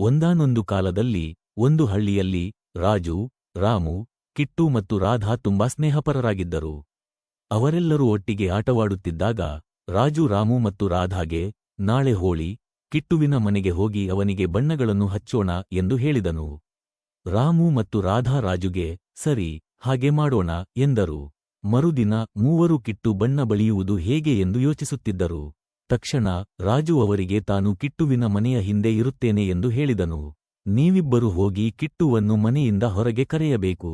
ಒಂದಾನೊಂದು ಕಾಲದಲ್ಲಿ, ಒಂದು ಹಳ್ಳಿಯಲ್ಲಿ, ರಾಜು, ರಾಮು, ಕಿಟ್ಟು ಮತ್ತು ರಾಧಾ ತುಂಬಾ ಸ್ನೇಹಪರರಾಗಿದ್ದರು. ಅವರೆಲ್ಲರೂ ಒಟ್ಟಿಗೆ ಆಟವಾಡುತ್ತಿದ್ದಾಗ, ರಾಜು ರಾಮು ಮತ್ತು ರಾಧಾಗೆ, ನಾಳೆ ಹೋಳಿ, ಕಿಟ್ಟುವಿನ ಮನೆಗೆ ಹೋಗಿ ಅವನಿಗೆ ಬಣ್ಣಗಳನ್ನು ಹಚ್ಚೋಣ ಎಂದು ಹೇಳಿದನು. ರಾಮು ಮತ್ತು ರಾಧಾ ರಾಜುಗೆ, ಸರಿ, ಹಾಗೆ ಮಾಡೋಣ ಎಂದರು. ಮರುದಿನ ಮೂವರು ಕಿಟ್ಟು ಬಣ್ಣ ಬಳಿಯುವುದು ಹೇಗೆ ಎಂದು ಯೋಚಿಸುತ್ತಿದ್ದರು. ತಕ್ಷಣ ರಾಜು ಅವರಿಗೆ, ತಾನು ಕಿಟ್ಟುವಿನ ಮನೆಯ ಹಿಂದೆ ಇರುತ್ತೇನೆ ಎಂದು ಹೇಳಿದನು. ನೀವಿಬ್ಬರು ಹೋಗಿ ಕಿಟ್ಟುವನ್ನು ಮನೆಯಿಂದ ಹೊರಗೆ ಕರೆಯಬೇಕು.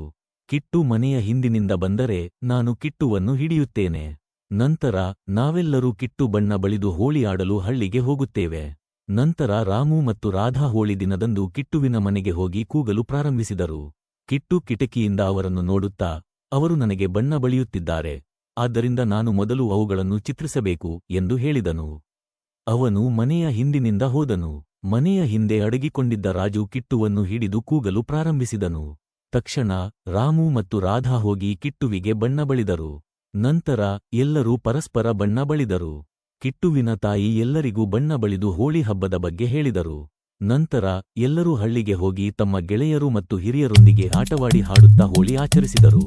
ಕಿಟ್ಟು ಮನೆಯ ಹಿಂದಿನಿಂದ ಬಂದರೆ ನಾನು ಕಿಟ್ಟುವನ್ನು ಹಿಡಿಯುತ್ತೇನೆ. ನಂತರ ನಾವೆಲ್ಲರೂ ಕಿಟ್ಟು ಬಣ್ಣ ಬಳಿದು ಹೋಳಿ ಆಡಲು ಹಳ್ಳಿಗೆ ಹೋಗುತ್ತೇವೆ. ನಂತರ ರಾಮು ಮತ್ತು ರಾಧಾ ಹೋಳಿ ದಿನದಂದು ಕಿಟ್ಟುವಿನ ಮನೆಗೆ ಹೋಗಿ ಕೂಗಲು ಪ್ರಾರಂಭಿಸಿದರು. ಕಿಟ್ಟು ಕಿಟಕಿಯಿಂದ ಅವರನ್ನು ನೋಡುತ್ತಾ, ಅವರು ನನಗೆ ಬಣ್ಣ ಬಳಿಯುತ್ತಿದ್ದಾರೆ. ಆದ್ದರಿಂದ ನಾನು ಮೊದಲು ಅವುಗಳನ್ನು ಚಿತ್ರಿಸಬೇಕು ಎಂದು ಹೇಳಿದನು. ಅವನು ಮನೆಯ ಹಿಂದಿನಿಂದ ಹೋದನು. ಮನೆಯ ಹಿಂದೆ ಅಡಗಿಕೊಂಡಿದ್ದ ರಾಜು ಕಿಟ್ಟುವನ್ನು ಹಿಡಿದು ಕೂಗಲು ಪ್ರಾರಂಭಿಸಿದನು. ತಕ್ಷಣ ರಾಮು ಮತ್ತು ರಾಧಾ ಹೋಗಿ ಕಿಟ್ಟುವಿಗೆ ಬಣ್ಣ ಬಳಿದರು. ನಂತರ ಎಲ್ಲರೂ ಪರಸ್ಪರ ಬಣ್ಣ ಬಳಿದರು. ಕಿಟ್ಟುವಿನ ತಾಯಿ ಎಲ್ಲರಿಗೂ ಬಣ್ಣ ಬಳಿದು ಹೋಳಿ ಹಬ್ಬದ ಬಗ್ಗೆ ಹೇಳಿದರು. ನಂತರ ಎಲ್ಲರೂ ಹಳ್ಳಿಗೆ ಹೋಗಿ ತಮ್ಮ ಗೆಳೆಯರು ಮತ್ತು ಹಿರಿಯರೊಂದಿಗೆ ಆಟವಾಡಿ ಹಾಡುತ್ತಾ ಹೋಳಿ ಆಚರಿಸಿದರು.